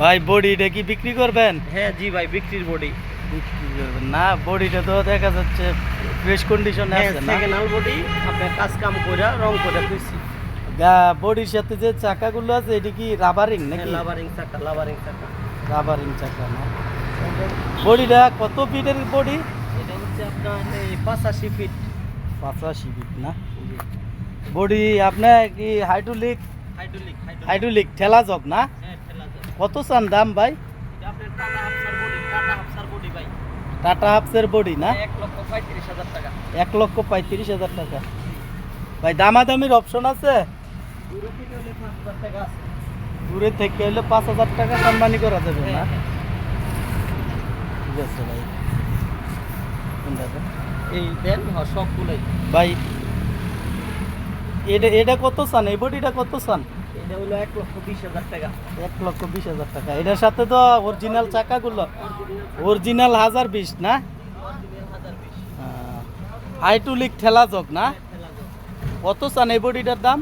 ভাই বডিটা কি বিক্রি করবেন? হ্যাঁ জি ভাই বিক্রির বডি। বিক্রি করবেন। না বডিটা তো দেখা যাচ্ছে ফ্রেশ কন্ডিশনে হ্যাঁ আছে না? সেকেন্ড হ্যান্ড বডি আপনার কাজ কাম করে রং করে দিচ্ছি বডির সাথে যে চাকাগুলো আছে এটা কি রাবারিং নাকি? লাভারিং চাকা লাভারিং চাকা। রাবারিং চাকা না? বডিটা কত ফিটের বডি? এটা হচ্ছে আপনার এই পাঁচাশি ফিট। পঁচাশি ফিট না? বডি আপনার কি হাইড্রোলিক হাইড্রোলিক হাইড্রোলিক ঠেলা জগ না? হ্যাঁ কত চান দাম ভাই? এটা টাটা হাফসার বডি না? এক লক্ষ পঁয়ত্রিশ হাজার টাকা। ভাই দামাদামির অপশন আছে? দূরে থেকে হলে পাঁচ হাজার টাকা সম্মানী করা যাবে না? হ্যাঁ। ঠিক আছে ভাই? এই দেন সবগুলাই। ভাই এটা এটা কত চান? এই বডিটা কত চান? হলো এক লক্ষ বিশ হাজার টাকা। এক লক্ষ বিশ হাজার টাকা। এটার সাথে তো অরিজিনাল চাকাগুলো। অরিজিনাল হাজার বিশ না? হাইটুলিক ঠেলা যোগ না? কত চান এই বডিটার দাম?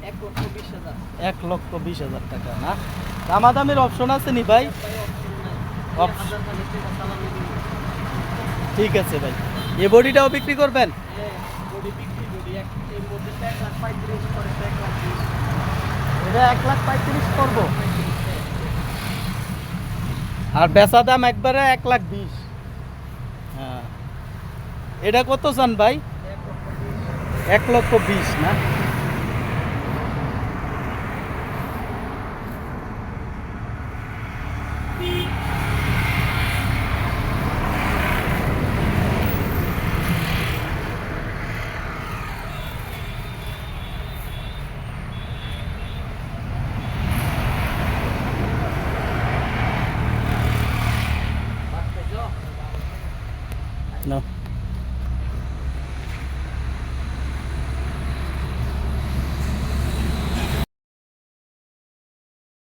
এক লক্ষ বিশ হাজার। টাকা না? দামাদামির অপশন আছে নি ভাই? ঠিক আছে ভাই। এ বডিটাও বিক্রি করবেন? হ্যাঁ বডি বিক্রি বডি এক মধ্যে এক লাখ পঁয়ত্রিশ করে এক লাখ বিশ। এটা এক লাখ পঁয়ত্রিশ করব। আর বেচা দাম একবারে এক লাখ বিশ। হ্যাঁ। এটা কত চান ভাই? এক লক্ষ বিশ না? না